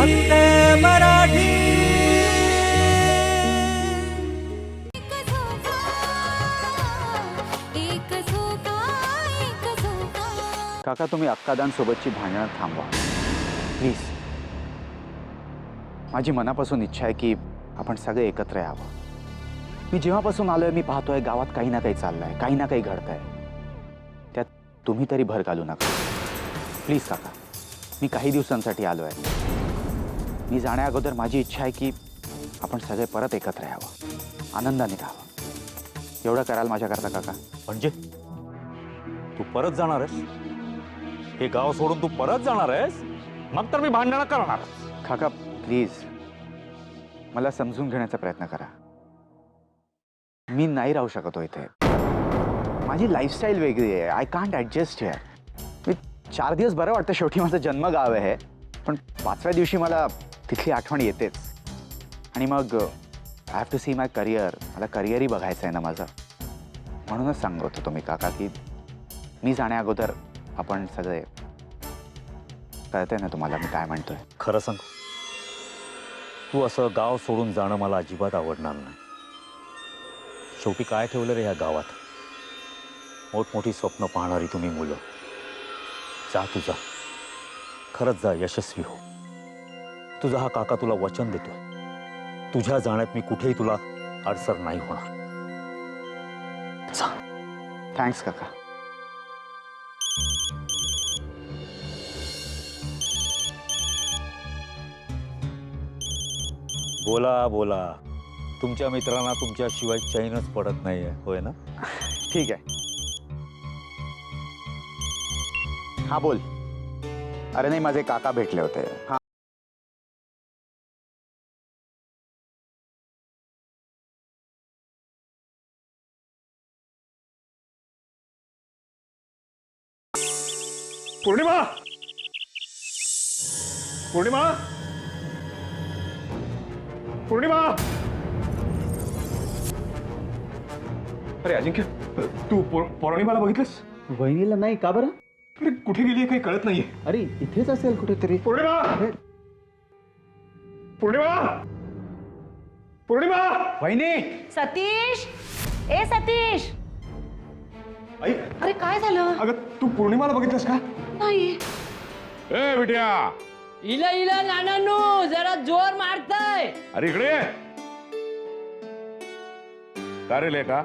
फक्त मराठी. काका तुम्ही अक्कादान सोबतची भांडणं थांबवा. प्लीज माझी मनापासून इच्छा आहे की आपण सगळे एकत्र यावं. मी जेव्हापासून आलोय मी पाहतोय गावात काही ना काही चाललंय काही ना काही घडतंय. त्यात तुम्ही तरी भर घालू नका. प्लीज काका. मी काही दिवसांसाठी आलो आहे मी जाण्या अगोदर माझी इच्छा आहे की आपण सगळे परत एकत्र यावं. आनंदाने राहावं. एवढं कराल माझ्याकरता काका. म्हणजे? तू परत जाणार आहेस? हे गाव सोडून तू परत जाणार आहेस? मग तर मी भांडणं करणार. काका प्लीज. मला समजून घेण्याचा प्रयत्न करा. मी नाही राहू शकतो इथे. माझी लाईफस्टाईल वेगळी आहे. आय कांट ॲडजस्ट हिअर मी चार दिवस बरं वाटतं शेवटी माझं जन्मगाव आहे. पण पाचव्या दिवशी मला तिथली आठवण येतेच. आणि मग I have to see my career मला करिअरही बघायचं आहे ना माझं. म्हणूनच सांगत होतो मी काका की मी जाण्या अगोदर आपण सगळे कळतंय ना तुम्हाला मी काय म्हणतोय. खरं सांग. तू असं गाव सोडून जाणं मला अजिबात आवडणार नाही. शेवटी काय ठेवलं रे ह्या गावात? मोठमोठी स्वप्न पाहणारी तुम्ही मुलं. जा तुझा खरंच जा यशस्वी हो. तुझा हा काका तुला वचन देतो तुझ्या जाण्यात मी कुठेही तुला अडसर नाही होणार. थँक्स काका. बोला बोला. तुमच्या मित्रांना तुमच्याशिवाय चैनच पडत नाहीये होय ना? ठीक आहे. हा बोल. अरे नाही माझे काका भेटले होते. हा. पौर्णिमा। पूर्णिमा। पूर्णिमा। अरे अजिंक्य तू पौर्णिमाला बघितलंस? वहिनीला नाही का बरं? अरे कुठे गेली काही कळत नाहीये. अरे इथेच असेल कुठेतरी. पौर्णिमा। पौर्णिमा। पौर्णिमा। वहिनी! सतीश! ए सतीश! आई! अरे काय झालं? अगं तू पौर्णिमाला बघितलंस का? नाही ए बिट्या इला इला नानांनो जरा जोर मारताय. अरे इकडे ये. का रे लेका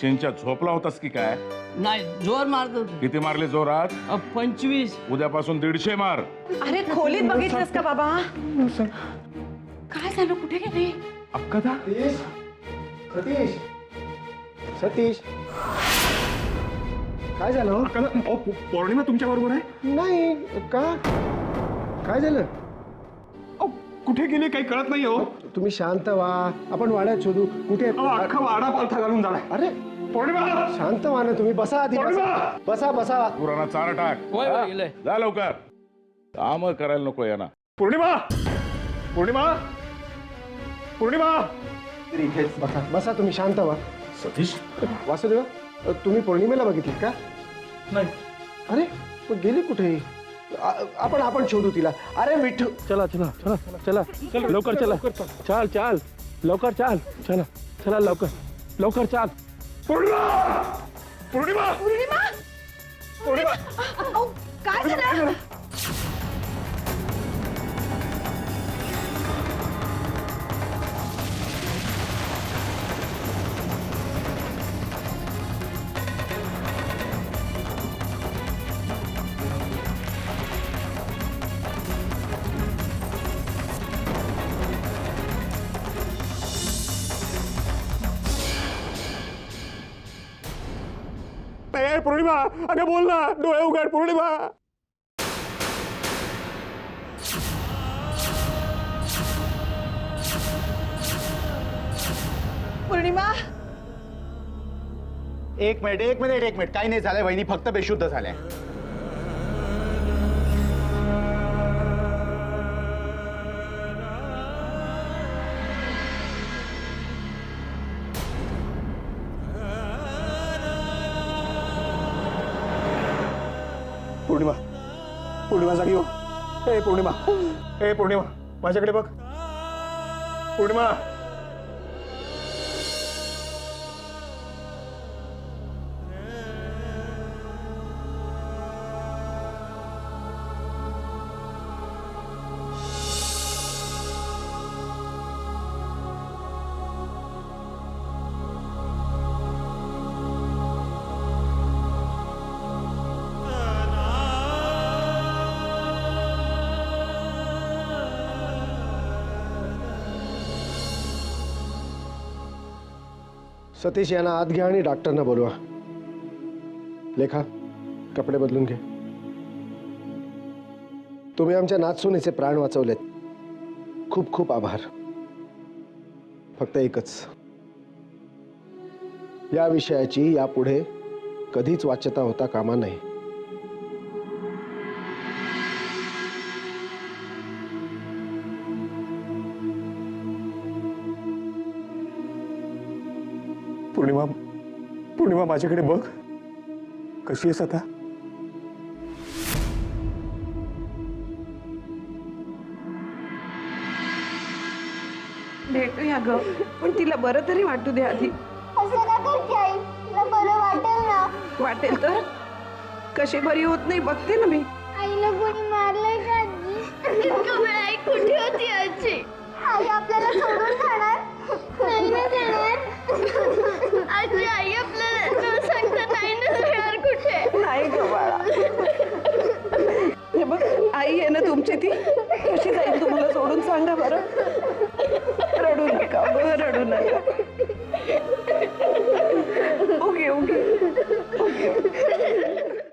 शिंच्या झोपला होतास की काय? नाही जोर मारतो किती मारले जोरात? पंचवीस. उद्यापासून दीडशे मार. अरे खोलीत बघितलंस का बाबा? काय झालं? कुठे गेले? अक्कादा सतीश? सतीश? काय झालं? अहो, पौ- पौर्णिमा तुमच्या बरोबर आहे? नाही का? काय झालं? अहो, कुठे गेली? काही कळत नाही हो तुम्ही शांत व्हा. आपण वाड्यात शोधू. कुठे? अहो, अख्खा वाडा पालथा घालून झालाय अरे पौर्णिमा! शांत व्हा ना तुम्ही. बसा आधी बसा! बसा बसा. पुराणा चारा टाक. होय? होय, गेलंय. जा लवकर. काम करायला नको यांना. पौर्णिमा! पौर्णिमा! पौर्णिमा! बसा. बसा तुम्ही शांत व्हा. सतीश? वासुदेव? तुम्ही पौर्णिमेला बघितली का नाही अरे मग गेली कुठे आ- आपण आपण शोधू तिला अरे विठ्ठू चला चला चला चला लवकर चला चाल चाल लवकर चाल चला चला लवकर लवकर चाल पौर्णिमा पौर्णिमा पौर्णिमा पौर्णिमा अहो, काय झालं पौर्णिमा. अगं बोल ना डोळे उघड पौर्णिमा. पौर्णिमा? एक मिनिट एक मिनिट एक मिनिट. काही नाही झालंय वहिनी. फक्त बेशुद्ध झाल्या. पौर्णिमा जागी हो. ए पौर्णिमा. ए पौर्णिमा. माझ्याकडे बघ. पौर्णिमा. सतीश यांना आत घ्या आणि डॉक्टरना बोलवा. लेखा कपडे बदलून घे. तुम्ही आमच्या नाचसुनीचे प्राण वाचवलेत. खूप खूप आभार. फक्त एकच. या विषयाची यापुढे कधीच वाच्यता होता कामा नये. पौर्णिमा पौर्णिमा माझ्याकडे बघ. कशी आहेस आता? भेटूया ग. पण तिला बरं तरी वाटू दे आधी. असं का करते आई? तुला बरं वाटेल ना? वाटेल तर? कशी बरी होत नाही बघते ना मी. आईला कोणी का आजी आई कुठे होती आजी? आई आपल्याला सोडून जाणार? नाही ना जाणार. तुमची ती? कशी जाईल तुम्हाला सोडून सांगा बरं. रडू नका बरं रडू नका.